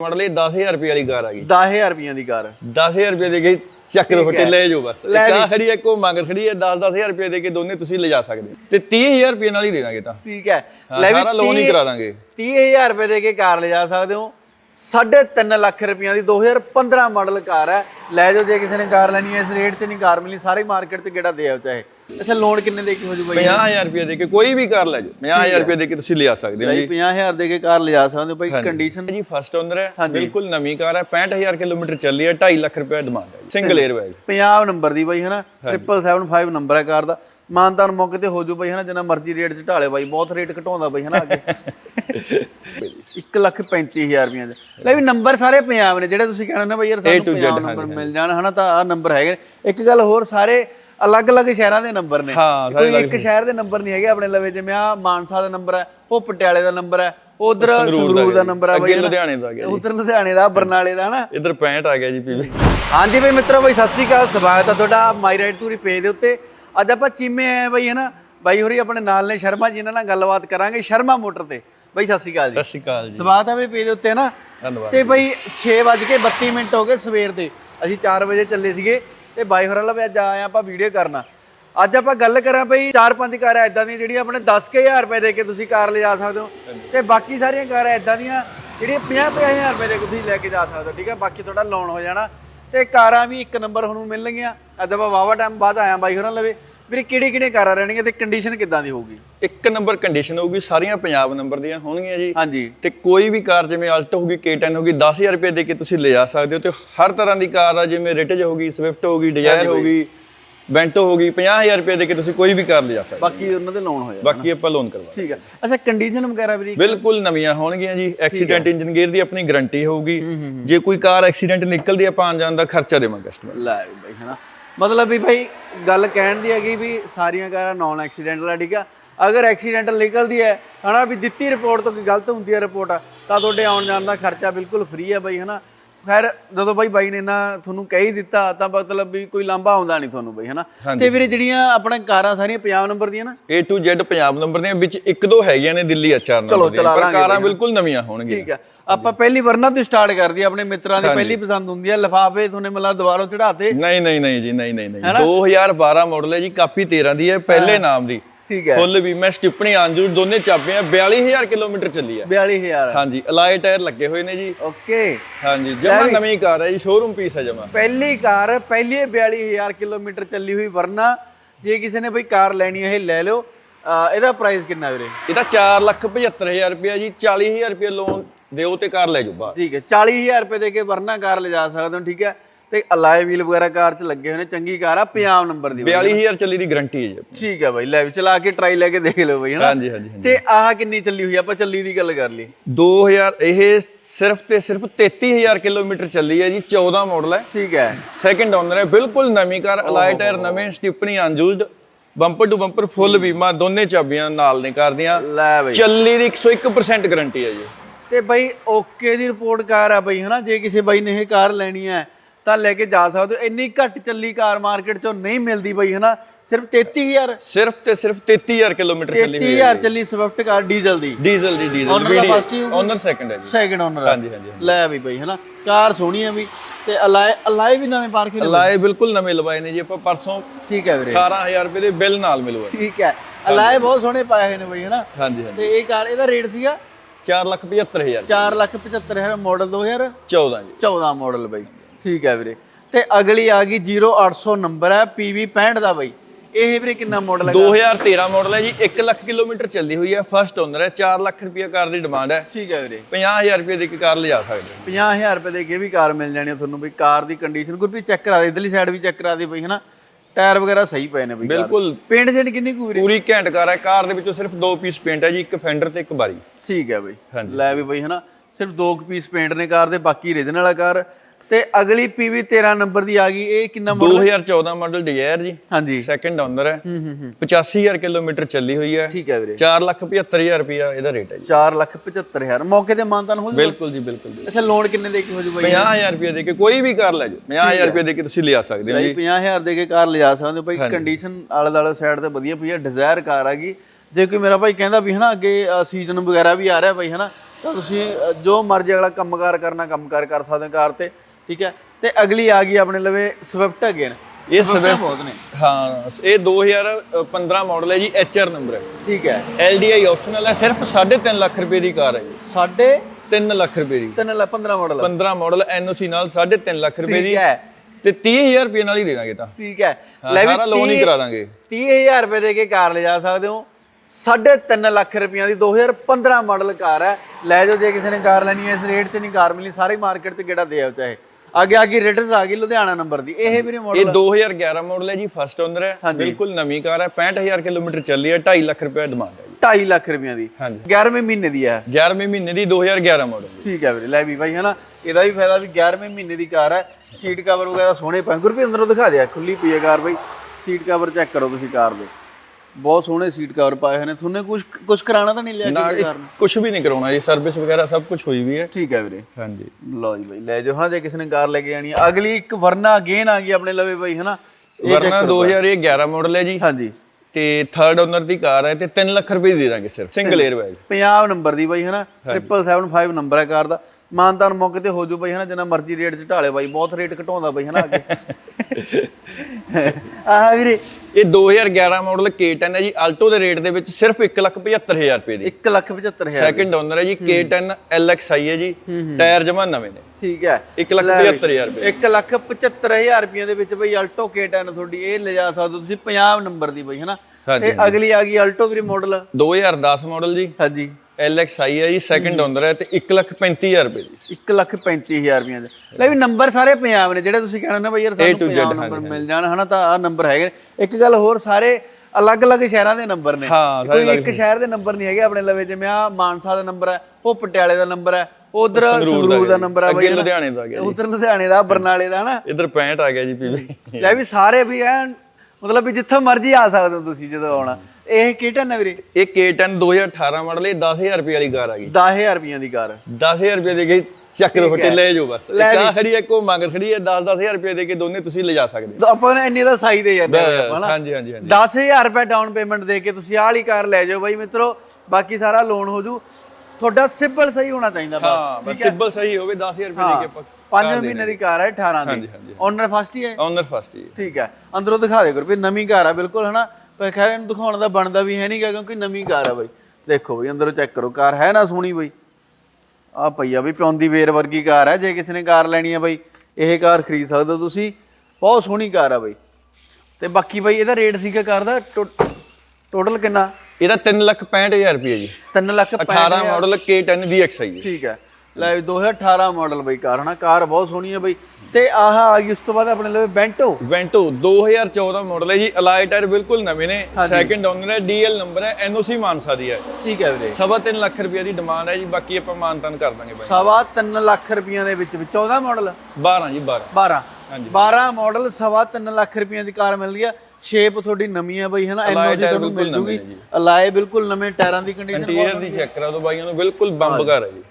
Model ਇਹ 10000 ਰੁਪਏ ਵਾਲੀ ਕਾਰ ਆ ਗਈ 10000 ਰੁਪਈਆਂ ਦੀ ਕਾਰ 10000 ਰੁਪਏ ਦੇ ਕੇ ਚੱਕ ਦੋ ਫੱਟੇ। ਲੈ ਜਾਓ ਬਸ ਲੈ ਇੱਕ ਵੀ। ਆ ਖੜੀ ਹੈ ਕੋ ਮੰਗਰ ਖੜੀ ਹੈ 10-10000 ਰੁਪਏ ਦੇ ਕੇ ਦੋਨੇ ਤੁਸੀਂ ਲਿਜਾ ਸਕਦੇ ਹੋ। ਤੇ 30000 ਰੁਪਏ ਨਾਲ ਹੀ ਦੇ ਦਾਂਗੇ ਤਾਂ ਠੀਕ ਹੈ ਹਾਂ, ਸਾਰਾ loan ਹੀ ਕਰਾ ਦਾਂਗੇ। 30000 ਰੁਪਏ ਦੇ ਕੇ ਕਾਰ ਲਿਜਾ ਸਕਦੇ ਹੋ 3.5 ਲੱਖ ਰੁਪਈਆਂ ਦੀ 2015 ਮਾਡਲ ਕਾਰ ਹੈ। ਲੈ ਜਾਓ ਜੇ ਕਿਸੇ ਨੇ ਕਾਰ ਲੈਣੀ ਹੈ ਇਸ ਰੇਟ 'ਚ ਨਹੀਂ ਕਾਰ ਮਿਲਣੀ ਸਾਰੀ ਮਾਰਕੀਟ ਤੇ ਕਿਹੜਾ ਦੇ ਆਓ ਚਾਹੇ। ਅੱਛਾ ਲੋਨ ਕਿੰਨੇ ਦੇ ਕੇ ਹੋ ਜੂ ਬਾਈ? 50000 ਰੁਪਏ ਦੇ ਕੇ ਕੋਈ ਵੀ ਕਾਰ ਲੈ ਜਾਓ। 50000 ਰੁਪਏ ਦੇ ਕੇ ਤੁਸੀਂ ਲਿਆ ਸਕਦੇ ਹੋ ਜੀ। 50000 ਦੇ ਕੇ ਕਾਰ ਲਿਜਾ ਸਕਦੇ ਹੋ ਬਾਈ ਕੰਡੀਸ਼ਨ ਜੀ ਫਸਟ ਓਨਰ ਹੈ ਬਿਲਕੁਲ ਨਵੀਂ ਕਾਰ ਹੈ 65000 ਕਿਲੋਮੀਟਰ ਚੱਲੀ ਹੈ 2.5 ਲੱਖ ਰੁਪਏ ਡਿਮਾਂਡ ਹੈ। Single air bag Punjab number ਦੀ ਬਾਈ ਹਨਾ? 775 ਨੰਬਰ ਹੈ ਕਾਰ ਦਾ। ਮਾਨਤਾਨ ਮੌਕੇ ਤੇ ਹੋ ਜੂ ਬਾਈ ਹਨਾ ਜਿੰਨਾ ਮਰਜ਼ੀ ਰੇਟ ਚ ਢਾਲੇ ਬਾਈ ਬਹੁਤ ਰੇਟ ਘਟਾਉਂਦਾ ਬਾਈ ਹਨਾ ਅੱਗੇ। 1 ਲੱਖ 35000 ਰੁਪਈਆ ਦੇ। ਲੈ ਵੀ ਨੰਬਰ ਸਾਰੇ ਪੰਜਾਬ ਨੇ ਜਿਹੜੇ ਤੁਸੀਂ ਕਹਿਣਾ ਨਾ ਬਾਈ ਯਾਰ ਸਾਨੂੰ ਪੰਜਾਬ ਨੰਬਰ ਮਿਲ ਜਾਣ ਹਨਾ ਤਾਂ ਆ ਨੰਬਰ ਹੈਗੇ। ਇੱਕ ਗੱਲ ਹੋਰ ਸਾਰੇ ਅਲੱਗ-ਅਲੱਗ ਸ਼ਹਿਰਾਂ ਦੇ ਨੰਬਰ ਨੇ। ਕੋਈ ਇੱਕ ਸ਼ਹਿਰ ਦੇ ਨੰਬਰ ਨਹੀਂ ਹੈਗੇ ਆਪਣੇ ਲਵੇ ਜਿਵੇਂ ਆ ਮਾਨਸਾ ਦਾ ਨੰਬਰ ਹੈ ਉਹ ਪਟਿਆਲੇ ਦਾ ਨੰਬਰ ਹੈ ਉਧਰ ਸੰਗਰੂਰ ਦਾ ਨੰਬਰ ਅੱਗੇ ਬਾਈ ਲੁਧਿਆਣੇ ਦਾ ਆ ਗਿਆ ਉਧਰ ਲੁਧਿਆਣੇ ਦਾ ਬਰਨਾਲੇ ਦਾ ਹਨਾ। ਇਧਰ 65 ਆ ਗਿਆ ਜੀ ਪੀਵੀ ਹਾਂਜੀ ਬਈ ਮਿੱਤਰੋ ਬਈ ਸਤਿ ਸ੍ਰੀ ਅਕਾਲ ਸਵਾਗਤ ਹੈ ਤੁਹਾਡਾ ਮਾਈ ਰਾਈਡ ਟੂਰੀ ਪੇਜ ਦੇ ਉੱਤੇ। ਅੱਜ ਆਪਾਂ ਚੀਮੇ ਆਏ ਬਈ ਹਨਾ ਬਾਈ ਹੋਰੀ ਆਪਣੇ ਨਾਲ ਨੇ ਸ਼ਰਮਾ ਜੀ ਨਾਲ ਗੱਲਬਾਤ ਕਰਾਂਗੇ ਸ਼ਰਮਾ ਮੋਟਰ ਤੇ। ਬਈ ਸਤਿ ਸ੍ਰੀ ਅਕਾਲ ਜੀ। ਸਤਿ ਸ਼੍ਰੀ ਅਕਾਲ ਜੀ। ਸਵਾਗਤ ਹੈ ਬਈ ਪੇਜ ਉੱਤੇ ਨਾ? ਧੰਨਵਾਦ ਤੇ ਬਈ 6:32 ਮਿੰਟ ਹੋ ਗਏ ਸਵੇਰ ਦੇ। ਅਸੀਂ 4 ਵਜੇ ਚੱਲੇ ਸੀਗੇ ਤੇ ਬਾਈ ਹੋਰਾਂ ਨਾਲ ਵੀ ਅੱਜ ਆਏ ਆਪਾਂ ਵੀਡੀਓ ਕਰਨਾ। ਅੱਜ ਆਪਾਂ ਗੱਲ ਕਰਾਂ ਬਈ ਚਾਰ ਪੰਜ ਕਾਰਾਂ ਇਦਾਂ ਦੀਆਂ ਜਿਹੜੀਆਂ ਆਪਣੇ 10000 ਰੁਪਏ ਦੇ ਕੇ ਤੁਸੀਂ ਕਾਰ ਲਿਜਾ ਸਕਦੇ ਹੋ। ਤੇ ਬਾਕੀ ਸਾਰੀਆਂ ਕਾਰਾਂ ਇਦਾਂ ਦੀਆਂ ਜਿਹੜੀਆਂ 50-50000 ਰੁਪਏ ਦੇ ਕੇ ਤੁਸੀਂ ਲੈ ਕੇ ਜਾ ਸਕਦੇ ਹੋ ਠੀਕ ਹੈ ਬਾਕੀ ਤੁਹਾਡਾ ਲੋਨ ਹੋ ਜਾਣਾ। ਤੇ ਕਾਰਾਂ ਵੀ ਇੱਕ ਨੰਬਰ ਹੁਣ ਮਿਲਣਗੀਆਂ। ਆਪਾਂ ਵਾਵਾ ਟਾਈਮ ਬਾਅਦ ਆਇਆ ਬਾਈ ਹੋਰਾਂ ਲਵੇ। ਵੀਰੇ ਕਿਹੜੀ ਕਿਹੜੀਆਂ ਕਾਰਾਂ ਰਹਿਣਗੀਆਂ ਤੇ ਕੰਡੀਸ਼ਨ ਕਿੱਦਾਂ ਦੀ ਹੋਊਗੀ? ਇੱਕ ਨੰਬਰ ਕੰਡੀਸ਼ਨ ਹੋਊਗੀ ਸਾਰੀਆਂ ਪੰਜਾਬ ਨੰਬਰ ਦੀਆਂ ਹੋਣਗੀਆਂ ਜੀ। ਹਾਂਜੀ। ਤੇ ਕੋਈ ਵੀ ਕਾਰ ਜਿਵੇਂ ਅਲਟ ਹੋਊਗੀ K10 ਹੋਊਗੀ 10000 ਰੁਪਏ ਦੇ ਕੇ ਤੁਸੀਂ ਲਿਜਾ ਸਕਦੇ ਹੋ। ਤੇ ਹਰ ਤਰ੍ਹਾਂ ਦੀ ਕਾਰ ਆ ਜਿਵੇਂ ਰਿਟਜ ਹੋਊਗੀ ਸਵਿਫਟ ਹੋਊਗੀ ਡਿਜ਼ਾਇਰ ਹੋਊਗੀ। ਬੈਂਟੋ ਹੋਊਗੀ 50000 ਰੁਪਏ ਦੇ ਕੇ ਤੁਸੀਂ ਕੋਈ ਵੀ ਕਾਰ ਲਿਜਾ ਸਕਦੇ ਹੋ। ਬਾਕੀ ਉਹਨਾਂ ਦੇ ਲੋਨ ਹੋ ਜਾਣਾ ਬਾਕੀ ਆਪਾਂ ਲੋਨ ਕਰਵਾ ਠੀਕ ਹੈ ਅੱਛਾ ਕੰਡੀਸ਼ਨ ਵਗੈਰਾ ਵੀਰੇ ਬਿਲਕੁਲ ਨਵੀਆਂ ਹੋਣਗੀਆਂ ਜੀ। ਐਕਸੀਡੈਂਟ ਇੰਜਨ ਗੇਅਰ ਦੀ ਆਪਣੀ ਗਾਰੰਟੀ ਹੋਊਗੀ। ਜੇ ਕੋਈ ਕਾਰ ਐਕਸੀਡੈਂਟ ਨਿਕਲਦੀ ਆ ਪਾਣ ਜਾਣ ਦਾ ਖਰਚਾ ਦੇਵਾਂਗੇ ਕਸਟਮਰ ਲੈ ਵੀ ਬਾਈ ਹਨਾ? ਮਤਲਬ ਵੀ ਭਾਈ ਗੱਲ ਕਹਿਣ ਦੀ ਹੈਗੀ ਵੀ ਸਾਰੀਆਂ ਕਾਰਾਂ ਨਾਨ ਐਕਸੀਡੈਂਟਲ ਆ ਠੀਕ ਆ? ਅਗਰ ਐਕਸੀਡੈਂਟਲ ਨਿਕਲਦੀ ਹੈ ਹਨਾ ਵੀ ਦਿੱਤੀ ਰਿਪੋਰਟ ਤੋਂ ਕੋਈ ਗਲਤ ਹੁੰਦੀ ਹੈ ਰਿਪੋਰਟ ਤਾਂ ਤੁਹਾਡੇ ਆਉਣ ਜਾਣ ਦਾ ਖਰਚਾ ਬਿਲਕੁਲ ਫ੍ਰੀ ਹੈ ਬਾਈ ਹਨਾ? ਖੈਰ ਜਦੋਂ ਬਾਈ ਬਾਈ ਨੇ ਨਾ ਤੁਹਾਨੂੰ ਕਹਿ ਹੀ ਦਿੱਤਾ ਤਾਂ ਮਤਲਬ ਵੀ ਕੋਈ ਲਾਂਭਾ ਆਉਂਦਾ ਨਹੀਂ ਤੁਹਾਨੂੰ ਬਾਈ ਹਨਾ? ਤੇ ਵੀਰੇ ਜਿਹੜੀਆਂ ਆਪਣਾ ਕਾਰਾਂ ਸਾਰੀਆਂ ਪੰਜਾਬ ਨੰਬਰ ਦੀਆਂ ਨਾ? A to Z Punjab number ਦੇ ਵਿੱਚ ਇੱਕ ਦੋ ਹੈਗੀਆਂ ਨੇ ਦਿੱਲੀ ਨੰਬਰ ਦੀਆਂ ਚਲਾ ਪਰ ਲਾਂਗੇ ਕਾਰਾਂ ਬਿਲਕੁਲ ਨਵੀਆਂ ਹੋਣਗੀਆਂ। ਠੀਕ ਆ। ਆਪਾਂ ਪਹਿਲੀ ਵਰਨਾ ਤੋਂ ਸਟਾਰਟ ਕਰਦੀ ਆਪਣੇ ਮਿੱਤਰਾਂ ਦੀ ਪਹਿਲੀ ਪਸੰਦ ਹੁੰਦੀ ਹੈ ਲਿਫਾਫੇ ਤੁਹਾਨੂੰ ਮਤਲਬ ਦੁਬਾਰਾ ਚੜਾਤੇ ਨਹੀਂ ਨਹੀਂ ਨਹੀਂ ਜੀ ਨਹੀਂ ਨਹੀਂ ਨਹੀਂ। 2012 ਮਾਡਲ ਹੈ ਜੀ ਕਾਪੀ 13 ਦੀ ਹੈ ਪਹਿਲੇ ਨਾਮ ਦੀ। ਠੀਕ ਹੈ। ਫੁੱਲ ਵੀ ਮੈਂ ਸਟਿਪਣੀ ਆਂਜੂ ਦੋਨੇ ਚਾਬੀਆਂ 42000 ਕਿਲੋਮੀਟਰ ਚੱਲੀ ਹੈ। 42000 ਹਾਂਜੀ ਅਲਾਈ ਟਾਇਰ ਲੱਗੇ ਹੋਏ ਨੇ ਜੀ। ਓਕੇ। ਹਾਂਜੀ ਜਮਾ ਨਵੀਂ ਕਾਰ ਹੈ ਜੀ ਸ਼ੋਰੂਮ ਪੀਸ ਹੈ ਜਮਾ। ਪਹਿਲੀ ਕਾਰ ਪਹਿਲੀ 42000 ਕਿਲੋਮੀਟਰ ਚੱਲੀ ਹੋਈ ਵਰਨਾ। ਜੇ ਕਿਸੇ ਨੇ ਬਈ ਕਾਰ ਲੈਣੀ ਹੈ ਇਹ ਲੈ ਲਓ। ਇਹਦਾ ਪ੍ਰਾਈਸ ਕਿੰਨਾ ਵੀਰੇ? ਇਹਦਾ 475000 ਰੁਪਇਆ ਜੀ 40000 ਰੁਪਏ ਲੋਨ ਦਿਓ ਤੇ ਕਾਰ ਲੈ ਜਾਓ ਬਸ। ਠੀਕ ਹੈ 40000 ਰੁਪਏ ਦੇ ਕੇ ਵਰਨਾ ਕਾਰ ਲਿਜਾ ਸਕਦੇ ਹੋ ਠੀਕ ਹੈ। ਤੇ ਅਲਾਈ ਵੀਲ ਵਗੈਰਾ ਕਾਰ 'ਚ ਲੱਗੇ ਹੋਏ ਨੇ ਚੰਗੀ ਕਾਰ ਆ ਪੰਜਾਬ ਨੰਬਰ ਦੀ 42000 ਚੱਲੀ ਦੀ ਗਾਰੰਟੀ ਹੈ ਜੀ। ਠੀਕ ਹੈ ਬਾਈ ਲੈ ਵੀ ਚਲਾ ਕੇ ਟਰਾਈ ਲੈ ਕੇ ਦੇਖ ਲਓ ਬਈ ਹਨਾ? ਹਾਂਜੀ ਹਾਂਜੀ ਤੇ ਆਹ ਕਿੰਨੀ ਚੱਲੀ ਹੋਈ? ਆਪਾਂ ਚੱਲੀ ਦੀ ਗੱਲ ਕਰ ਲਈ 2000 ਇਹ ਸਿਰਫ ਤੇ ਸਿਰਫ 33000 ਕਿਲੋਮੀਟਰ ਚੱਲੀ ਹੈ ਜੀ 14 ਮਾਡਲ ਹੈ। ਠੀਕ ਹੈ। ਸੈਕਿੰਡ ਓਨਰ ਹੈ ਬਿਲਕੁਲ ਨਵੀਂ ਕਾਰ ਅਲਾਈ ਟਾਇਰ ਨਵੇਂ stepney unused bumper to bumper full ਬੀਮਾ ਦੋਨੇ ਚਾਬੀਆਂ ਨਾਲ ਨੇ ਕਾਰ ਦੀਆਂ। ਲੈ ਬਈ। ਚੱਲੀ ਦੀ 101% ਗਾਰੰਟੀ ਹੈ ਜੀ। ਤੇ ਬਈ ਓਕੇ ਦੀ ਰਿਪੋਰਟ ਕਾਰ ਆ ਬਈ ਹਨਾ? ਜੇ ਕਿਸੇ ਬਾਈ ਨੇ ਇਹ ਕਾਰ ਲੈਣੀ ਹੈ ਤਾਂ ਲੈ ਕੇ ਜਾ ਸਕਦੇ ਹੋ। ਇੰਨੀ ਘੱਟ ਚੱਲੀ ਕਾਰ ਮਾਰਕੀਟ 'ਚੋਂ ਨਹੀਂ ਮਿਲਦੀ ਬਈ ਹਨਾ? ਸਿਰਫ 33000 ਸਿਰਫ ਤੇ ਸਿਰਫ 33000 ਕਿਲੋਮੀਟਰ ਚੱਲੀ ਹੋਈ ਹੈ। 33000 ਚੱਲੀ ਸਵਿਫਟ ਕਾਰ ਡੀਜ਼ਲ ਦੀ। ਡੀਜ਼ਲ ਦੀ ਡੀਜ਼ਲ ਹੀ ਹੋਊਗੀ? ਓਨਰ ਸੈਕਿੰਡ ਹੈ ਜੀ। ਸੈਕਿੰਡ ਓਨਰ ਹਾਂਜੀ ਹਾਂਜੀ ਲੈ ਵੀ ਬਈ ਹਨਾ? ਕਾਰ ਸੋਹਣੀ ਆ ਵੀ ਤੇ ਅਲਾਈ ਅਲਾਈ ਵੀ ਨਵੇਂ ਪਾਰਕ ਨੇ ਲਾਏ ਬਿਲਕੁਲ ਨਵੇਂ ਲਵਾਏ ਨੇ ਜੀ। ਆਪਾਂ ਪਰਸੋਂ ਠੀਕ ਹੈ ਵੀਰੇ। 18000 ਰੁਪਏ ਦੇ ਬਿੱਲ ਨਾਲ ਮਿਲੂਗਾ ਠੀਕ ਹੈ। ਅਲਾਈ ਬਹੁਤ ਸੋਹਣੇ ਪਾਏ ਹੋਏ ਨੇ ਬਈ ਹਨਾ? ਹਾਂਜੀ ਹਾਂਜੀ। ਤੇ ਇਹ ਕਾਰ ਇਹਦਾ ਰੇਟ ਸੀਗਾ? 475000 475000 ਮਾਡਲ 2014 14 ਜੀ। ਮਾਡਲ ਬਈ। ਠੀਕ ਹੈ ਵੀਰੇ। ਤੇ ਅਗਲੀ ਆ ਗਈ 0800 ਨੰਬਰ ਹੈ PV 65 ਦਾ ਬਈ। ਇਹ ਵੀਰੇ ਕਿੰਨਾ ਮਾਡਲ ਹੈ 2013 ਮਾਡਲ ਹੈ ਜੀ 1 ਲੱਖ ਕਿਲੋਮੀਟਰ ਚੱਲੀ ਹੋਈ ਹੈ ਫਸਟ ਓਨਰ ਹੈ 4 ਲੱਖ ਰੁਪਏ ਕਾਰ ਦੀ ਡਿਮਾਂਡ ਹੈ। ਠੀਕ ਹੈ ਵੀਰੇ। 50000 ਰੁਪਏ ਦੀ ਇੱਕ ਕਾਰ ਲਿਜਾ ਸਕਦੇ ਹੋ। 50000 ਰੁਪਏ ਦੇ ਕੇ ਵੀ ਕਾਰ ਮਿਲ ਜਾਣੀ ਤੁਹਾਨੂੰ ਬਈ ਕਾਰ ਦੀ ਕੰਡੀਸ਼ਨ ਗੁਰਪ੍ਰੀਤ ਚੈੱਕ ਕਰਾ ਦੇ ਇਧਰਲੀ ਸਾਈਡ ਵੀ ਚੈੱਕ ਕਰਾ ਦੇ ਬਈ ਹਨਾ? ਟਾਇਰ ਵਗੈਰਾ ਸਹੀ ਪਏ ਨੇ ਬਈ। ਬਿਲਕੁਲ। ਪੇਂਟ ਜਿਹੜੀ ਕਿੰਨੀ ਕੁ ਵੀਰੇ? ਪੂਰੀ ਘੈਂਟ ਕਾਰ ਹੈ ਕਾਰ ਦੇ ਵਿੱਚੋਂ ਸਿਰਫ ਦੋ ਪੀਸ ਪੇਂਟ ਹੈ ਜੀ ਇੱਕ ਫੈਂਡਰ ਤੇ ਇੱਕ ਬਾਰੀ। ਠੀਕ ਹੈ ਬਈ। ਲੈ ਵੀ ਬਈ ਹਨਾ? ਸਿਰਫ ਦੋ ਪੀਸ ਪੇਂਟ ਨੇ ਕਾਰ ਦੇ ਬਾਕੀ ਰੀਜਨਲ ਆ ਕਾਰ। ਤੇ ਅਗਲੀ PV 13 ਨੰਬਰ ਦੀ ਆ ਗਈ। ਇਹ ਕਿੰਨਾ ਮਾਡਲ 2014 ਮਾਡਲ ਡਿਜ਼ਾਇਰ ਜੀ। ਹਾਂਜੀ। ਸੈਕਿੰਡ ਓਨਰ ਹੈ। ਹੂੰ ਹੂੰ ਹੂੰ। 85000 ਕਿਲੋਮੀਟਰ ਚੱਲੀ ਹੋਈ ਹੈ। ਠੀਕ ਹੈ ਵੀਰੇ। 4 ਲੱਖ 75000 ਰੁਪਇਆ ਇਹਦਾ ਰੇਟ ਹੈ ਜੀ। 4 ਲੱਖ 75000 ਮੌਕੇ ਤੇ ਮਾਨਤਾਨ ਹੋ ਜੂ ਬਿਲਕੁਲ ਜੀ ਬਿਲਕੁਲ ਜੀ। ਅੱਛਾ ਲੋਨ ਕਿੰਨੇ ਦੇ ਕੇ ਹੋ ਜੂ? ਬਈ 50000 ਰੁਪਏ ਦੇ ਕੇ ਕੋਈ ਵੀ ਕਾਰ ਲੈ ਜਾਓ। 50000 ਰੁਪਏ ਦੇ ਕੇ ਤੁਸੀਂ ਲਿਆ ਸਕਦੇ ਹੋ ਭਾਈ 50000 ਦੇ ਕੇ ਕਾਰ ਲਿਜਾ ਸਕਦੇ ਹੋ। ਭਾਈ ਕੰਡੀਸ਼ਨ ਆਲੇ ਦਾਲੇ ਸਾਈਡ ਤੇ ਵਧੀਆ ਪਈ ਹੈ। ਡਿਜ਼ਾਇਰ ਕਾਰ ਆ ਗਈ। ਜੇ ਕੋਈ ਮੇਰਾ ਭਾਈ ਕਹਿੰਦਾ ਵੀ ਹਨਾ ਅੱਗੇ ਸੀਜ਼ਨ ਵਗੈਰਾ ਵੀ ਆ ਰਿਹਾ ਭਾਈ ਹਨਾ ਤਾਂ ਤੁਸੀਂ ਜੋ ਮਰਜ਼ੀ ਅਗਲਾ ਕੰਮਕਾਰ ਕਰਨਾ ਕੰਮਕਾਰ ਕਰ ਸਕਦੇ ਕਾਰ ਤੇ। ਠੀਕ ਹੈ? ਤੇ ਅਗਲੀ ਆ ਗਈ ਆਪਣੇ ਲਵੇ ਸਵਿਫਟ ਅਗੇਨ ਇਹ Swift- ਬਹੁਤ ਨੇ। ਹਾਂ ਇਹ 2015 ਮਾਡਲ ਹੈ ਜੀ ਐਚਆਰ ਨੰਬਰ ਹੈ। ਠੀਕ ਹੈ। ਐਲਡੀਆਈ ਆਪਸ਼ਨਲ ਹੈ ਸਿਰਫ 3.5 ਲੱਖ ਰੁਪਏ ਦੀ ਕਾਰ ਹੈ ਜੀ। ਸਾਢੇ 3 ਲੱਖ ਰੁਪਏ ਦੀ। 3 15 ਮਾਡਲ 15 ਮਾਡਲ ਐਨਓਸੀ ਨਾਲ 3.5 ਲੱਖ ਰੁਪਏ ਦੀ। ਹੈ। ਤੇ 30000 ਰੁਪਏ ਨਾਲ ਹੀ ਦੇ ਦਾਂਗੇ ਤਾਂ। ਠੀਕ ਹੈ। ਹਾਂ, ਸਾਰਾ ਲੋਨ ਹੀ ਕਰਾ ਦਾਂਗੇ। 30000 ਰੁਪਏ ਦੇ ਕੇ ਕਾਰ ਲੈ ਜਾ ਸਕਦੇ ਹੋ। 3.5 ਲੱਖ ਰੁਪਈਆਂ ਦੀ 2015 ਮਾਡਲ ਕਾਰ ਹੈ। ਲੈ ਜਾਓ ਜੇ ਕਿਸੇ ਨੇ ਕਾਰ ਲੈਣੀ ਹੈ ਇਸ ਰੇਟ 'ਚ ਨਹੀਂ ਕਾਰ ਮਿਲਣੀ ਸਾਰੀ ਮਾਰਕੀਟ ਤੇ ਕਿਹੜਾ ਦੇ ਆਓ ਚਾਹੇ। ਅੱਗੇ ਆ ਗਈ ਰੇਟਸ ਆ ਗਈ ਲੁਧਿਆਣਾ ਨੰਬਰ ਦੀ। ਇਹ ਵੀਰੇ ਇਹ ਮਾਡਲ 2011 ਮਾਡਲ ਹੈ ਜੀ ਫਸਟ ਓਨਰ ਹੈ। ਬਿਲਕੁਲ ਨਵੀਂ ਕਾਰ ਹੈ 65000 ਕਿਲੋਮੀਟਰ ਚੱਲੀ ਹੈ 2.5 ਲੱਖ ਰੁਪਏ ਡਿਮਾਂਡ ਹੈ ਜੀ। 2.5 ਲੱਖ ਰੁਪਈਆਂ ਦੀ। ਹਾਂਜੀ। 11ਵੇਂ ਮਹੀਨੇ ਦੀ ਹੈ। 11ਵੇਂ ਮਹੀਨੇ ਦੀ 2011 ਮਾਡਲ ਠੀਕ ਹੈ ਵੀਰੇ ਲੈ ਵੀ ਭਾਈ ਹਨਾ? ਇਹਦਾ ਵੀ ਫਾਇਦਾ ਵੀ 11ਵੇਂ ਮਹੀਨੇ ਦੀ ਕਾਰ ਹੈ। ਸੀਟ ਕਵਰ ਵਗੈਰਾ ਸੋਹਣੇ ਪਏ ਗੁਰਪ੍ਰੀਤ ਅੰਦਰੋਂ ਦਿਖਾ ਦਿਆ ਖੁੱਲੀ ਪਈ ਹੈ ਕਾਰ ਭਾਈ ਸੀਟ ਕਵਰ ਚੈੱਕ ਕਰੋ ਤੁਸੀਂ ਕਾਰ ਦੇ। ਬਹੁਤ ਸੋਹਣੇ ਸੀਟ ਕਵਰ ਪਾਏ ਹੋਏ ਨੇ। ਤੁਹਾਨੂੰ ਕੁਝ ਕੁਝ ਕਰਾਉਣਾ ਤਾਂ ਨਹੀਂ ਲਿਆ ਨਾ ਕਿਸੇ ਕੁਝ ਵੀ ਨਹੀਂ ਕਰਾਉਣਾ ਜੀ। ਸਰਵਿਸ ਵਗੈਰਾ ਸਭ ਕੁਝ ਹੋਈ ਵੀ ਹੈ। ਠੀਕ ਹੈ ਵੀਰੇ। ਹਾਂਜੀ। ਲਓ ਜੀ ਬਾਈ ਲੈ ਜਾਓ। ਹਾਂ ਜੇ ਕਿਸੇ ਨੇ ਕਾਰ ਲੈ ਕੇ ਆਣੀ ਹੈ ਅਗਲੀ ਇੱਕ ਵਰਨਾ ਅਗੇਨ ਆ ਗਈ ਆਪਣੇ ਲਵੇ ਬਾਈ ਹਨਾ। ਇਹ ਵਰਨਾ ਕਰੋ। 2011 ਮਾਡਲ ਹੈ ਜੀ। ਹਾਂਜੀ। ਤੇ ਥਰਡ ਓਨਰ ਦੀ ਕਾਰ ਹੈ ਤੇ 3 ਲੱਖ ਰੁਪਏ ਦੀ ਦਾਂਗੇ ਸਿਰਫ। ਸਿੰਗਲ 에ਅਰ ਪੰਜਾਬ ਨੰਬਰ ਦੀ ਬਾਈ ਹਨਾ। 775 ਨੰਬਰ ਹੈ ਕਾਰ ਦਾ। ਮਾਨਤਾਨ ਮੌਕੇ ਤੇ ਹੋ ਜੂ ਬਾਈ ਹਨਾ ਜਿੰਨਾ ਮਰਜ਼ੀ ਰੇਟ ਚ ਢਾਲੇ ਬਾਈ ਬਹੁਤ ਰੇਟ ਘਟਾਉਂਦਾ ਬਾਈ ਹਨਾ ਅੱਗੇ। ਆਹ ਵੀਰੇ। ਇਹ 2011 ਮਾਡਲ K10 ਹੈ ਜੀ ਆਲਟੋ ਦੇ ਰੇਟ ਦੇ ਵਿੱਚ ਸਿਰਫ 175000 ਰੁਪਏ ਦੀ। 175000 ਸੈਕਿੰਡ ਓਨਰ ਹੈ ਜੀ K10 LXi ਹੈ ਜੀ ਟਾਇਰ ਜਮਾ ਨਵੇਂ ਨੇ। ਠੀਕ ਹੈ। 175000 ਰੁਪਏ 1 ਲੱਖ 75000 ਰੁਪਏ ਦੇ ਵਿੱਚ ਬਈ ਅਲਟੋ K10 ਤੁਹਾਡੀ ਇਹ ਲੈ ਜਾ ਸਕਦੇ ਹੋ ਤੁਸੀਂ ਪੰਜਾਬ ਨੰਬਰ ਦੀ ਬਈ ਹਨਾ। ਤੇ ਅਗਲੀ ਆ ਗਈ ਅਲਟੋ ਵੀਰੇ ਮਾਡਲ 2010 ਮਾਡਲ ਜੀ। ਹਾਂਜੀ। LXi ਹੈ ਜੀ ਸੈਕਿੰਡ ਓਨਰ ਹੈ ਤੇ 135000 ਰੁਪਏ ਦੀ 1 ਲੱਖ 35000 ਰੁਪਏ ਦੇ। ਲੈ ਵੀ ਨੰਬਰ ਸਾਰੇ ਪੰਜਾਬ ਨੇ ਜਿਹੜੇ ਤੁਸੀਂ ਕਹਿਣਾ ਨਾ ਬਈ ਯਾਰ ਸਾਨੂੰ ਪੰਜਾਬ ਨੰਬਰ ਮਿਲ ਜਾਣ ਹਨਾ ਤਾਂ ਆ ਨੰਬਰ ਹੈਗੇ। ਇੱਕ ਗੱਲ ਹੋਰ ਸਾਰੇ ਅਲੱਗ-ਅਲੱਗ ਸ਼ਹਿਰਾਂ ਦੇ ਨੰਬਰ ਨੇ। ਹਾਂ, ਕੋਈ ਇੱਕ ਸ਼ਹਿਰ ਦੇ। ਨੰਬਰ ਨਹੀਂ ਹੈਗੇ ਆਪਣੇ ਲਵੇ ਜਿਵੇਂ ਆ ਮਾਨਸਾ ਦਾ ਨੰਬਰ ਹੈ ਉਹ ਪਟਿਆਲੇ ਦਾ ਨੰਬਰ ਹੈ ਉਧਰ ਸੰਗਰੂਰ ਦਾ ਨੰਬਰ ਹੈ ਅੱਗੇ ਲੁਧਿਆਣੇ ਦਾ ਆ ਗਿਆ ਉਧਰ ਲੁਧਿਆਣੇ ਦਾ ਬਰਨਾਲੇ ਦਾ ਹਨਾ? ਇਧਰ 65 ਆ ਗਿਆ ਜੀ ਪੀਵੀ ਲੈ ਵੀ ਸਾਰੇ ਵੀ ਐਨ ਮਤਲਬ ਵੀ ਜਿੱਥੋਂ ਮਰਜ਼ੀ ਆ ਸਕਦੇ ਹੋ ਤੁਸੀਂ ਜਦੋਂ ਆਉਣਾ। ਇਹ ਕਿਟਨ ਹੈ ਵੀਰੇ? ਇਹ K10 2018 ਮਾਡਲ ਇਹ 10000 ਰੁਪਏ ਵਾਲੀ ਕਾਰ ਆ ਗਈ। 10000 ਰੁਪਈਆਂ ਦੀ ਕਾਰ। 10000 ਰੁਪਏ ਦੇ ਕੇ ਚੱਕ ਦੋ ਫੱਟੇ ਲੈ ਜਾਓ ਬਸ। ਆਹ ਖੜੀ ਹੈ ਕੋ ਮੰਗ ਖੜੀ ਹੈ 10 10000 ਰੁਪਏ ਦੇ ਕੇ ਦੋਨੇ ਤੁਸੀਂ ਲਿਜਾ ਸਕਦੇ ਹੋ। ਆਪਾਂ ਨੇ ਇੰਨੇ ਦਾ ਸਾਈ ਦੇ ਨਾ ਹਾਂਜੀ ਹਾਂਜੀ ਹਾਂਜੀ। 10000 ਰੁਪਏ ਡਾਊਨ ਪੇਮੈਂਟ ਦੇ ਕੇ ਤੁਸੀਂ ਆਹ ਵਾਲੀ ਕਾਰ ਲੈ ਜਾਓ ਬਾਈ ਮਿੱਤਰੋ ਬਾਕੀ ਸਾਰਾ ਲੋਨ ਹੋ ਜੂ। ਤੁਹਾਡਾ ਸਿੰਪਲ ਸਹੀ ਹੋਣਾ ਚਾਹੀਦਾ ਹਾਂ ਬਸ ਸਿੰਪਲ ਸਹੀ ਹੋਵੇ 10000 ਰੁਪਏ ਦੇ ਕੇ ਆਪਾਂ ਪੰਜਵੇਂ ਮਹੀਨੇ ਦੀ ਕਾਰ ਹੈ 18 ਦੀ। ਹਾਂਜੀ, ਹਾਂਜੀ। ਓਨਰ ਫਸਟ ਹੀ ਹੈ? ਓਨਰ ਫਸਟ ਜੀ ਠੀਕ ਹੈ। ਅੰਦਰੋਂ ਦਿਖਾ ਦੇ ਵੀ ਨਵੀਂ ਕਾਰ ਆ ਬਿਲਕੁਲ ਹਨਾ? ਪਰ ਖੈਰ ਇਹਨੂੰ ਦਿਖਾਉਣ ਦਾ ਬਣਦਾ ਵੀ ਹੈ ਨਹੀਂਗਾ ਕਿਉਂਕਿ ਨਵੀਂ ਕਾਰ ਆ ਬਾਈ। ਦੇਖੋ ਬਈ ਅੰਦਰੋਂ ਚੈੱਕ ਕਰੋ ਕਾਰ ਹੈ ਨਾ ਸੋਹਣੀ ਬਈ। ਆ ਪਈਆ ਵੀ ਪਿਉਂਦੀ ਵੇਰ ਵਰਗੀ ਕਾਰ ਹੈ ਜੇ ਕਿਸੇ ਨੇ ਕਾਰ ਲੈਣੀ ਹੈ ਬਈ ਇਹ ਕਾਰ ਖਰੀਦ ਸਕਦੇ ਹੋ ਤੁਸੀਂ। ਬਹੁਤ ਸੋਹਣੀ ਕਾਰ ਆ ਬਈ। ਤੇ ਬਾਕੀ ਬਈ ਇਹਦਾ ਰੇਟ ਸੀਗਾ ਕਾਰ ਦਾ ਟੋਟਲ ਕਿੰਨਾ? ਇਹਦਾ 3 ਲੱਖ 65000 ਰੁਪਏ ਜੀ। 3 ਲੱਖ 18 ਮਾਡਲ K10 VXi ਹੈ ਠੀਕ ਹੈ। ਲੈ ਵੀ 2018 ਮਾਡਲ ਬਈ ਕਾਰ ਹਨਾ? ਕਾਰ ਬਹੁਤ ਸੋਹਣੀ ਹੈ ਬਈ। ਤੇ ਆਹ ਆ ਗਈ ਉਸ ਤੋਂ ਬਾਅਦ ਆਪਣੇ ਲਈ ਬੈਂਟੋ। ਵੈਂਟੋ 2014 ਮਾਡਲ ਹੈ ਜੀ। ਅਲਾਈ ਟਾਇਰ ਬਿਲਕੁਲ ਨਵੇਂ ਨੇ। ਸੈਕਿੰਡ ਓਨਰ ਹੈ ਡੀਐਲ ਨੰਬਰ ਹੈ ਐਨਓਸੀ ਮਾਨਸਾ ਦੀ ਹੈ। ਠੀਕ ਹੈ ਵੀਰੇ। ਸਵਾ ਤਿੰਨ ਲੱਖ ਰੁਪਏ ਦੀ ਡਿਮਾਂਡ ਹੈ ਜੀ। ਬਾਕੀ ਆਪਾਂ ਮਾਨਤਨ ਕਰ ਦਾਂਗੇ ਬਾਈ। ਸਵਾ 3 ਲੱਖ ਰੁਪਈਆਂ ਦੇ ਵਿੱਚ ਵਿੱਚ 14 ਮਾਡਲ 12 ਜੀ 12 12 ਹਾਂਜੀ। 12 ਮਾਡਲ ਸਵਾ 3 ਲੱਖ ਰੁਪਈਆਂ ਦੀ ਕਾਰ ਮਿਲ ਰਹੀ ਆ। ਸ਼ੇਪ ਤੁਹਾਡੀ ਨਵੀਂ ਆ ਬਈ ਹਨਾ? ਐਨਓਸੀ ਤੁਹਾਨੂੰ ਮਿਲ ਜੂਗੀ। ਅਲਾਏ ਬਿਲਕੁਲ ਨਵੇਂ ਟਾਇਰਾਂ ਦੀ ਕੰਡੀਸ਼ਨ ਇੰਟੀਰੀਅਰ ਦੀ ਚੈੱਕ ਕਰਾ ਦੋ ਬਾਈਆਂ ਨੂੰ ਬਿਲਕੁਲ ਬੰਬ ਘਰ ਹੈ ਜੀ।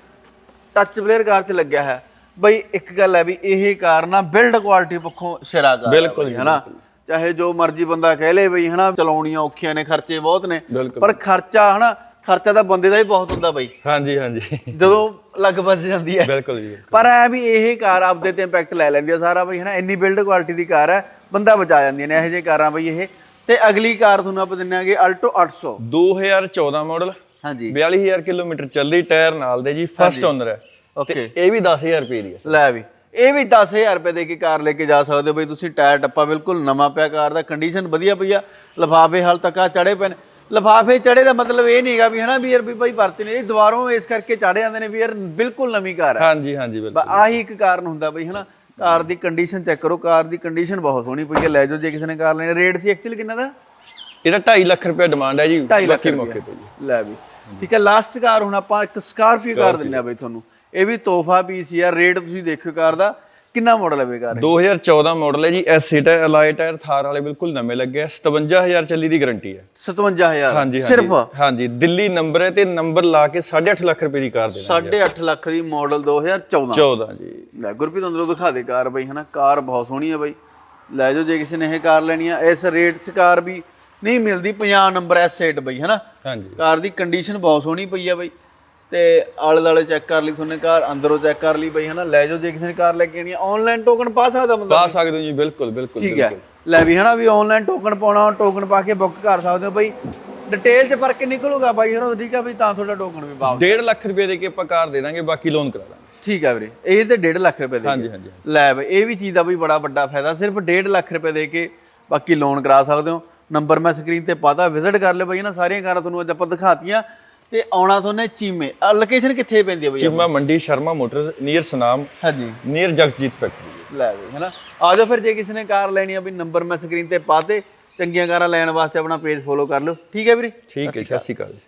ਟੱਚ ਪਲੇਅਰ ਕਾਰ 'ਚ ਲੱਗਿਆ ਹੈ। ਬਈ ਇੱਕ ਗੱਲ ਹੈ ਵੀ ਇਹ ਕਾਰ ਨਾ ਬਿਲਡ ਕੁਆਲਿਟੀ ਪੱਖੋਂ ਸਿਰਾ ਕਾਰ ਹੈ ਬਿਲਕੁਲ ਬਈ, ਜੀ, ਹਨਾ? ਚਾਹੇ ਜੋ ਮਰਜ਼ੀ ਬੰਦਾ ਕਹਿ ਲੇ ਬਈ ਹਨਾ ਚਲਾਉਣੀਆਂ ਔਖੀਆਂ ਨੇ ਖਰਚੇ ਬਹੁਤ ਨੇ ਬਿਲਕੁਲ। ਪਰ ਖਰਚਾ ਹਨਾ ਖਰਚਾ ਤਾਂ ਬੰਦੇ ਦਾ ਹੀ ਬਹੁਤ ਹੁੰਦਾ ਬਈ। ਹਾਂਜੀ ਹਾਂਜੀ। ਜਦੋਂ ਲੱਗ ਵੱਜ ਜਾਂਦੀ ਹੈ। ਬਿਲਕੁਲ ਜੀ ਪਰ ਐ ਵੀ ਇਹ ਕਾਰ ਆਪਦੇ ਤੇ ਇੰਪੈਕਟ ਲੈ ਲੈਂਦੀ ਆ ਸਾਰਾ ਬਈ ਹਨਾ ਇੰਨੀ ਬਿਲਡ ਕੁਆਲਿਟੀ ਦੀ ਕਾਰ ਹੈ ਬੰਦਾ ਬਚਾ ਜਾਂਦੀਆਂ ਨੇ ਇਹੋ ਜਿਹੇ ਕਾਰਾਂ ਬਈ ਇਹ। ਤੇ ਅਗਲੀ ਕਾਰ ਤੁਹਾਨੂੰ ਆਪਾਂ ਦਿੰਨਾਂਗੇ ਅਲਟੋ 800 2014 ਮਾਡਲ ਹਾਂਜੀ। 42000 ਕਿਲੋਮੀਟਰ ਚੱਲੀ ਟਾਇਰ ਨਾਲ ਦੇ ਜੀ ਫਸਟ ਓਨਰ ਹੈ। ਓਕੇ ਇਹ ਵੀ 10000 ਰੁਪਏ ਦੀ ਹੈ ਲੈ ਵੀ। ਇਹ ਵੀ 10000 ਰੁਪਏ ਦੇ ਕੇ ਕਾਰ ਲੈ ਕੇ ਜਾ ਸਕਦੇ ਹੋ ਬਈ ਤੁਸੀਂ ਟਾਇਰ ਟੱਪਾ ਬਿਲਕੁਲ ਨਵਾਂ ਪਿਆ ਕਾਰ ਦਾ ਕੰਡੀਸ਼ਨ ਵਧੀਆ ਪਈ ਆ। ਲਫਾਫੇ ਹਾਲ ਤੱਕ ਆ ਚੜੇ ਪਏ ਨੇ। ਲਫਾਫੇ ਚੜੇ ਦਾ ਮਤਲਬ ਇਹ ਨਹੀਂਗਾ ਵੀ ਹਨਾ ਵੀ ਯਾਰ ਵੀ ਭਾਈ ਵਰਤੇ ਨੇ ਇਹ ਦੁਬਾਰੋਂ ਇਸ ਕਰਕੇ ਚੜੇ ਜਾਂਦੇ ਨੇ ਵੀ ਯਾਰ ਬਿਲਕੁਲ ਨਵੀਂ ਕਾਰ ਹੈ। ਹਾਂਜੀ ਹਾਂਜੀ ਬਿਲਕੁਲ। ਬਸ ਆਹੀ ਇੱਕ ਕਾਰਨ ਹੁੰਦਾ ਬਈ ਹਨਾ ਕਾਰ ਦੀ ਕੰਡੀਸ਼ਨ ਚੈੱਕ ਕਰੋ ਕਾਰ ਦੀ ਕੰਡੀਸ਼ਨ ਬਹੁਤ ਸੋਹਣੀ ਪਈ ਹੈ। ਲੈ ਜਾਓ ਜੇ ਕਿਸੇ ਨੇ ਕਾਰ ਲੈਣੀ ਰੇਟ ਸੀ ਐਕਚੁਅਲੀ ਕਿੰਨਾ ਦਾ? ਇਹਦਾ 2.5 ਲੱਖ ਰੁਪਏ ਡਿਮਾਂਡ ਹੈ ਜੀ 2.5 ਲੱਖ ਬਾਕੀ ਰੁਪਏ ਮੌਕੇ ਤੇ ਜੀ। ਲੈ ਵੀ। ਠੀਕ ਹੈ ਲਾਸਟ ਕਾਰ ਹੁਣ ਆਪਾਂ ਇੱਕ ਸਕਾਰਪੀਓ ਕਾਰ ਦਿੰਨੇ ਆ ਬਈ ਤੁਹਾਨੂੰ। ਇਹ ਵੀ ਤੋਹਫਾ ਪੀਸ ਯਾਰ ਰੇਟ ਤੁਸੀਂ ਦੇਖਿਓ ਕਾਰ ਦਾ। ਕਿੰਨਾ ਮਾਡਲ ਹੈ ਬਈ ਕਾਰ 2014 ਮਾਡਲ ਹੈ ਜੀ ਐਸ ਹੈ ਅਲਾਈ ਟਾਇਰ ਥਾਰ ਵਾਲੇ ਬਿਲਕੁਲ ਨਵੇਂ ਲੱਗੇ ਆ। 57000 ਚੱਲੀ ਦੀ ਗਾਰੰਟੀ ਹੈ। 57000 ਹਾਂਜੀ ਸਿਰਫ? ਹਾਂਜੀ ਹਾਂਜੀ ਦਿੱਲੀ ਨੰਬਰ ਹੈ ਤੇ ਨੰਬਰ ਲਾ ਕੇ 8.5 ਲੱਖ ਰੁਪਏ ਦੀ ਕਾਰ ਦੇਣਾ 8.5 ਲੱਖ ਦੀ ਮਾਡਲ 2014 14 ਜੀ। ਲੈ ਗੁਰਪ੍ਰੀਤ ਅੰਦਰੋਂ ਦਿਖਾ ਦੇ ਕਾਰ ਬਈ ਹਨਾ। ਕਾਰ ਬਹੁਤ ਸੋਹਣੀ ਹੈ ਬਈ। ਲੈ ਜਾਓ ਜੇ ਕਿਸੇ ਨੇ ਇਹ ਕਾਰ ਲੈਣੀ ਆ ਇਸ ਰੇਟ 'ਚ ਕਾਰ ਵੀ ਨਹੀਂ ਮਿਲਦੀ 50 ਨੰਬਰ S8 ਬਈ ਹਨਾ? ਹਾਂਜੀ। ਕਾਰ ਦੀ ਕੰਡੀਸ਼ਨ ਬਹੁਤ ਸੋਹਣੀ ਪਈ ਆ ਬਈ। ਤੇ ਆਲੇ ਦਾਲੇ ਚੈੱਕ ਕਰ ਲਈ ਤੁਹਾਨੇ ਕਾਰ ਅੰਦਰੋਂ ਚੈੱਕ ਕਰ ਲਈ ਬਈ ਹਨਾ? ਲੈ ਜਾਓ ਜੇ ਕਿਸੇ ਨੇ ਕਾਰ ਲੈ ਕੇ ਆਣੀ ਆਨਲਾਈਨ ਟੋਕਨ ਪਾ ਸਕਦਾ ਬੰਦਾ ਪਾ ਸਕਦੇ ਹੋ ਜੀ ਬਿਲਕੁਲ ਬਿਲਕੁਲ ਠੀਕ ਹੈ ਲੈ ਵੀ ਹਨਾ ਵੀ ਆਨਲਾਈਨ ਟੋਕਨ ਪਾਉਣਾ ਟੋਕਨ ਪਾ ਕੇ ਬੁੱਕ ਕਰ ਸਕਦੇ ਹੋ ਬਈ। ਡਿਟੇਲ 'ਚ ਫ਼ਰਕ ਨਿਕਲੂਗਾ ਬਾਈ ਹਨਾ? ਠੀਕ ਆ ਵੀ ਤਾਂ ਤੁਹਾਡਾ ਟੋਕਨ ਵੀ ਵਾਪਸ 1.5 ਲੱਖ ਰੁਪਏ ਦੇ ਕੇ ਆਪਾਂ ਕਾਰ ਦੇ ਦਾਂਗੇ ਬਾਕੀ ਲੋਨ ਕਰਾ ਦਾਂਗੇ। ਠੀਕ ਆ ਵੀਰੇ ਇਹ ਤੇ 1.5 ਲੱਖ ਰੁਪਏ ਦੇ ਹਾਂਜੀ ਹਾਂਜੀ ਲੈ ਬਈ ਇਹ ਵੀ ਚੀਜ਼ ਦਾ ਬਈ ਬੜਾ ਵੱਡਾ ਫਾਇਦਾ ਸਿਰਫ 1.5 ਲੱਖ ਰੁਪਏ ਦੇ ਕੇ ਬਾਕੀ ਲੋਨ ਕਰਾ ਸਕਦੇ ਹੋ। ਨੰਬਰ ਮੈਂ ਸਕਰੀਨ ਤੇ ਪਾਤਾ ਵਿਜ਼ਿਟ ਕਰ ਲਿਓ ਬਈ ਨਾ ਸਾਰੀਆਂ ਕਾਰਾਂ ਤੁਹਾਨੂੰ ਅੱਜ ਆਪਾਂ ਦਿਖਾਤੀਆਂ। ਤੇ ਆਉਣਾ ਤੁਹਾਨੂੰ ਚੀਮੇ। ਲੋਕੇਸ਼ਨ ਕਿੱਥੇ ਪੈਂਦੀ ਹੈ ਬਈ ਚਿਮਾ ਮੰਡੀ ਸ਼ਰਮਾ ਮੋਟਰਸ ਨੀਅਰ ਸਨਾਮ ਹਾਂਜੀ। ਨੀਅਰ ਜਗਜੀਤ ਫੈਕਟਰੀ ਲੈ ਬਈ ਹੈਨਾ? ਆ ਜਾਓ ਫਿਰ ਜੇ ਕਿਸੇ ਨੇ ਕਾਰ ਲੈਣੀ ਆ ਵੀ ਨੰਬਰ ਮੈਂ ਸਕਰੀਨ ਤੇ ਪਾਤੇ ਚੰਗੀਆਂ ਕਾਰਾਂ ਲੈਣ ਵਾਸਤੇ ਆਪਣਾ ਪੇਜ ਫੋਲੋ ਕਰ ਲਓ। ਠੀਕ ਹੈ ਵੀਰੇ? ਠੀਕ ਹੈ ਸਤਿ ਸ਼੍ਰੀ ਅਕਾਲ ਜੀ।